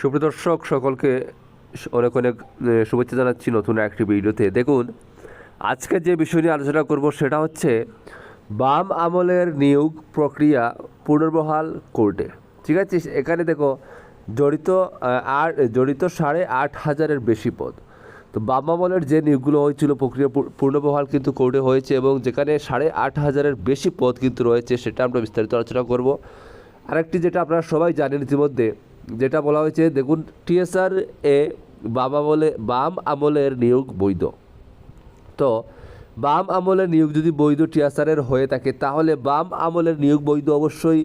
সুপ্রিয় দর্শক সকলকে অনেক অনেক শুভেচ্ছা জানাচ্ছি নতুন একটি ভিডিওতে। দেখুন, আজকে যে বিষয় নিয়ে আলোচনা করব সেটা হচ্ছে বাম আমলের নিয়োগ প্রক্রিয়া পুনর্বহাল কোর্টে। ঠিক আছে, এখানে দেখো, জড়িত আর জড়িত সাড়ে আট হাজারের বেশি পদ। তো বাম আমলের যে নিয়োগগুলো হয়েছিল, প্রক্রিয়া পূ- পুনর্বহাল কিন্তু কোর্টে হয়েছে এবং যেখানে সাড়ে আট হাজারের বেশি পদ কিন্তু রয়েছে, সেটা আমরা বিস্তারিত আলোচনা করব। আরেকটি যেটা আপনারা সবাই জানেন ইতিমধ্যে যেটা বলা হয়েছে, দেখুন টিএসআর এ বাম আমলে, বাম আমলের নিয়োগ বৈধ। তো, বাম আমলের নিয়োগ যদি বৈধ টিএসআরের হয়ে থাকে, তাহলে বাম আমলের নিয়োগ বৈধ অবশ্যই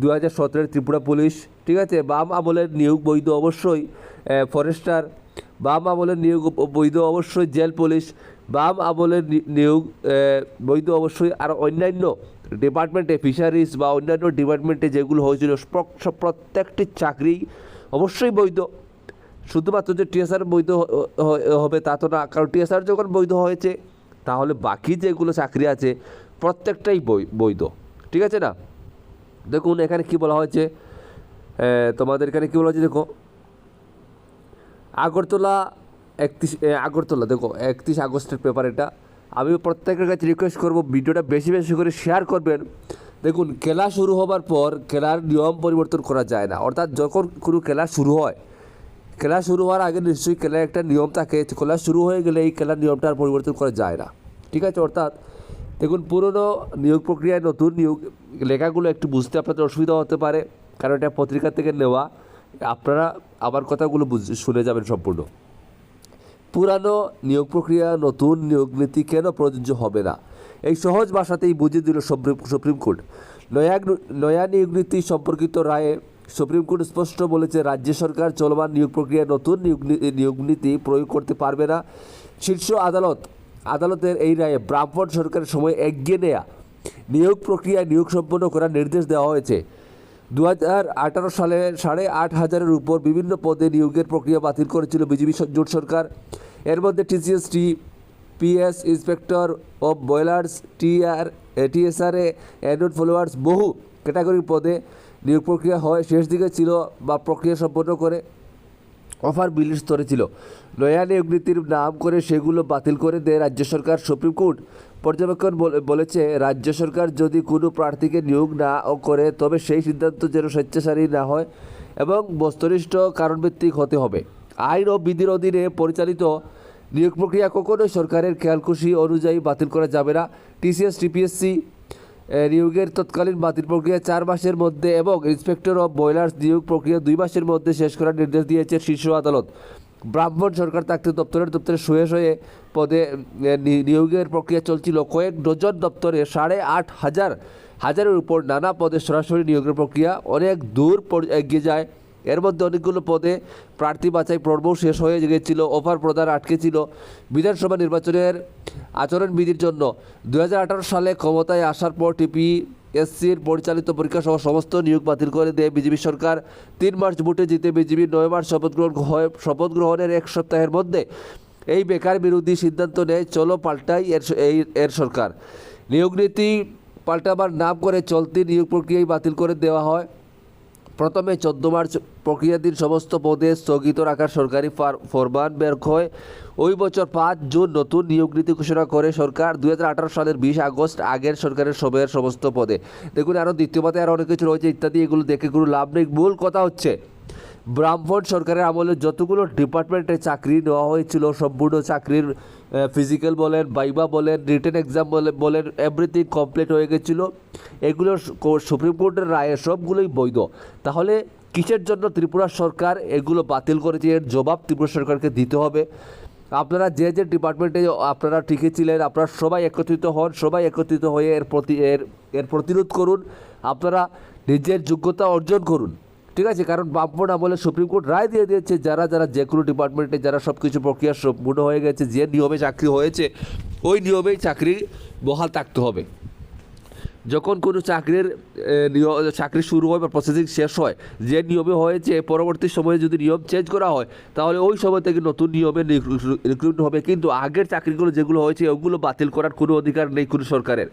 দু হাজার সতেরোর ত্রিপুরা পুলিশ, ঠিক আছে? বাম আমলের নিয়োগ বৈধ অবশ্যই ফরেস্টার, বাম আমলের নিয়োগ বৈধ অবশ্যই জেল পুলিশ বাম আমলের নিয়োগ বৈধ অবশ্যই। আর অন্যান্য ডিপার্টমেন্টে ফিশারিজ বা অন্যান্য ডিপার্টমেন্টে যেগুলো হয়েছিল প্রত্যেকটি চাকরি অবশ্যই বৈধ। শুধুমাত্র যে টিএসআর বৈধ হবে তা তো না, কারণ টিএসআর যখন বৈধ হয়েছে, তাহলে বাকি যেগুলো চাকরি আছে, প্রত্যেকটাই বৈধ। ঠিক আছে না? দেখুন, এখানে কি বলা হয়েছে তোমাদের এখানে কি বলা হয়েছে, দেখো। আগরতলা একত্রিশ আগরতলা, দেখো, একত্রিশ আগস্টের পেপার এটা। আমি প্রত্যেকের কাছে রিকোয়েস্ট করব, ভিডিওটা বেশি বেশি করে শেয়ার করবেন। দেখুন, খেলা শুরু হবার পর খেলার নিয়ম পরিবর্তন করা যায় না। অর্থাৎ যখন কোনো খেলা শুরু হয়, খেলা শুরু হওয়ার আগে নিশ্চয়ই খেলার একটা নিয়ম থাকে, খেলা শুরু হয়ে গেলে এই খেলার নিয়মটা আর পরিবর্তন করা যায় না। ঠিক আছে? অর্থাৎ, দেখুন, পুরনো নিয়োগ প্রক্রিয়ায় নতুন নিয়োগ, লেখাগুলো একটু বুঝতে আপনাদের অসুবিধা হতে পারে। কারণ এটা পত্রিকা থেকে নেওয়া। আপনারা আমার কথাগুলো বুঝ, শুনে যাবেন সম্পূর্ণ। পুরানো নিয়োগ প্রক্রিয়া, নতুন নিয়োগ নীতি কেন প্রযোজ্য হবে না? এই সহজ ভাষাতেই বুঝিয়ে দিল সুপ্রিম- কোর্ট। নয়া নয়া নিয়োগ নীতি সম্পর্কিত রায়ে সুপ্রিম কোর্ট স্পষ্ট বলেছে, রাজ্য সরকার চলমান নিয়োগ প্রক্রিয়ায় নতুন নিয়োগ নিয়োগ নীতি প্রয়োগ করতে পারবে না। শীর্ষ আদালত, আদালতের এই রায়ে ব্রাহ্মণ সরকারের সময় এগিয়ে নেয়া, নিয়োগ প্রক্রিয়া নিয়োগ সম্পন্ন করার নির্দেশ দেওয়া হয়েছে। দু হাজার আঠারো সালে সাড়ে আট হাজারের উপর বিভিন্ন পদে নিয়োগের প্রক্রিয়া বাতিল করেছিল বিজেপি জোট সরকার। এর মধ্যে টিসিএসটি PS inspector of boilers TR টিএসআরএ অ্যান্ড্রয়েড ফলোয়ার্স বহু ক্যাটাগরির পদে নিয়োগ প্রক্রিয়া হয়। শেষ দিকে ছিল বা প্রক্রিয়া সম্পন্ন করে অফার বিলির স্তরে ছিল নয়া নিয়োগ নীতির নাম করে সেগুলো বাতিল করে দেয় রাজ্য সরকার। সুপ্রিম কোর্ট পর্যবেক্ষণ বলে- বলেছে, রাজ্য সরকার যদি কোনো প্রার্থীকে নিয়োগ না করে, তবে সেই সিদ্ধান্ত যেন স্বেচ্ছাচারী না হয় এবং বস্তুনিষ্ঠ কারণভিত্তিক হতে হবে। আইন ও বিধির অধীনে পরিচালিত নিয়োগ প্রক্রিয়া কখনোই সরকারের খেয়ালখুশি অনুযায়ী বাতিল করা যাবে না। টিসিএস, টিপিএসসি নিয়োগের তৎকালীন বাতিল প্রক্রিয়া চার মাসের মধ্যে এবং ইন্সপেক্টর অব বয়লার্স নিয়োগ প্রক্রিয়া দুই মাসের মধ্যে শেষ করার নির্দেশ দিয়েছে শীর্ষ আদালত। ব্রাহ্মণ সরকার থাকতে দপ্তরের দপ্তরে শুয়ে শুয়ে পদে নিয়োগের প্রক্রিয়া চলছিল। কয়েক ডজন দপ্তরে সাড়ে আট হাজার, হাজারের উপর নানা পদে সরাসরি নিয়োগের প্রক্রিয়া অনেক দূর এগিয়ে যায়। এর মধ্যে অনেকগুলো পদে প্রার্থী বাছাই পর্ব শেষ হয়ে গিয়েছিল অফার প্রদান আটকে ছিল বিধানসভা নির্বাচনের আচরণবিধির জন্য। দু হাজার আঠারো সালে ক্ষমতায় আসার পর টিপি এসসির পরিচালিত পরীক্ষা সহ সমস্ত নিয়োগ বাতিল করে দেয় বিজেপি সরকার। তিন মার্চ ভোটে জিতে বিজেপি নয় মার্চ শপথ গ্রহণ হয়, শপথ গ্রহণের এক সপ্তাহের মধ্যে এই বেকার বিরোধী সিদ্ধান্ত নেয়, চলো পাল্টাই এর এই এর সরকার। নিয়োগ নীতি পাল্টাবার নাম করে চলতি নিয়োগ প্রক্রিয়াই বাতিল করে দেওয়া হয়। প্রথমে চোদ্দ মার্চ প্রক্রিয়াধীন সমস্ত পদে স্থগিত রাখার সরকারি ফার- ফরমান বের হয়। ওই বছর পাঁচ জুন নতুন নিয়োগ নীতি ঘোষণা করে সরকার দু হাজার আঠেরো সালের বিশ আগস্ট আগের সরকারের সময়ের সমস্ত পদে। দেখুন আরও দ্বিতীয় পাতে আরও অনেক কিছু রয়েছে ইত্যাদি, এগুলো দেখে কোনো লাভ নেই। মূল কথা হচ্ছে ব্রাহ্মণ সরকারের আমলে যতগুলো ডিপার্টমেন্টে চাকরি নেওয়া হয়েছিল, সম্পূর্ণ চাকরির ফিজিক্যাল বলেন বাইবা বলেন রিটেন এক্সাম বলেন বলেন এভরিথিং কমপ্লিট হয়ে গেছিল। এগুলো সুপ্রিম কোর্টের রায়ে সবগুলোই বৈধ। তাহলে কিসের জন্য ত্রিপুরা সরকার এগুলো বাতিল করেছে? এর জবাব ত্রিপুরা সরকারকে দিতে হবে। আপনারা যে যে ডিপার্টমেন্টে, আপনারা টিকে ছিলেন আপনারা সবাই একত্রিত হন, সবাই একত্রিত হয়ে এর প্রতি, এর এর প্রতিরোধ করুন। আপনারা নিজের যোগ্যতা অর্জন করুন। ঠিক আছে, কারণ ব্রাহ্মণ বলে সুপ্রিম কোর্ট রায় দিয়ে দিয়েছে, যারা যারা যে কোনো ডিপার্টমেন্টে যারা সব কিছু প্রক্রিয়া সম্পূর্ণ হয়ে গেছে, যে নিয়মে চাকরি হয়েছে, ওই নিয়মেই চাকরি বহাল থাকতে হবে। যখন কোনো চাকরির চাকরি শুরু হয় বা প্রসেসিং শেষ হয়, যে নিয়মে হয়েছে, পরবর্তী সময়ে যদি নিয়ম চেঞ্জ করা হয়, তাহলে ওই সময় থেকে নতুন নিয়মে রিক্রুট হবে, কিন্তু আগের চাকরিগুলো যেগুলো হয়েছে, ওগুলো বাতিল করার কোনো অধিকার নেই কোনো সরকারের।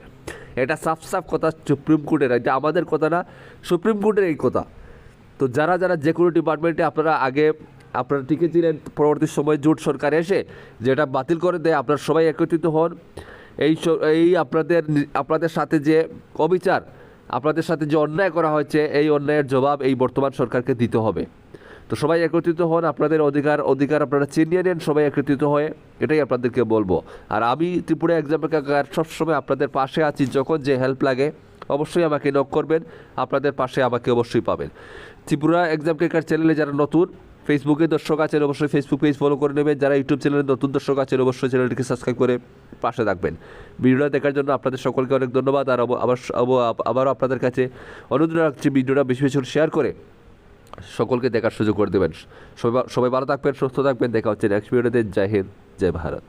এটা সাফ সাফ কথা সুপ্রিম কোর্টের এটা আমাদের কথা না সুপ্রিম কোর্টের এই কথা। তো যারা যারা যে কোনো ডিপার্টমেন্টে আপনারা আগে, আপনারা টিকে ছিলেন, পরবর্তী সময় জোট সরকার এসে যেটা বাতিল করে দেয়, আপনারা সবাই একত্রিত হন। এই এই আপনাদের আপনাদের সাথে যে অবিচার, আপনাদের সাথে যে অন্যায় করা হয়েছে, এই অন্যায়ের জবাব এই বর্তমান সরকারকে দিতে হবে। তো সবাই একত্রিত হন, আপনাদের অধিকার অধিকার আপনারা চিনিয়ে নেন, সবাই একত্রিত হয়ে, এটাই আপনাদেরকে বলব। আর আমি ত্রিপুরা এক্সাম সবসময় আপনাদের পাশে আছি, যখন যে হেল্প লাগে, অবশ্যই আমাকে নক করবেন, আপনাদের পাশে আমাকে অবশ্যই পাবেন। ত্রিপুরা এক্সাম কেকার চ্যানেলে যারা নতুন ফেসবুকে দর্শক আছেন, অবশ্যই ফেসবুক পেজ ফলো করে নেবেন। যারা ইউটিউব চ্যানেলে নতুন দর্শক আছেন, অবশ্যই চ্যানেলটিকে সাবস্ক্রাইব করে পাশে থাকবেন। ভিডিওটা দেখার জন্য আপনাদের সকলকে অনেক ধন্যবাদ। আর আব- আবার আবারও আপনাদের কাছে অনুরোধ রাখছি, ভিডিওটা বেশি বেশি শেয়ার করে সকলকে দেখার সুযোগ করে দেবেন। সবাই সবাই ভালো থাকবেন, সুস্থ থাকবেন। দেখা হচ্ছে নেক্সট ভিডিওতে জয় হিন্দ, জয় ভারত।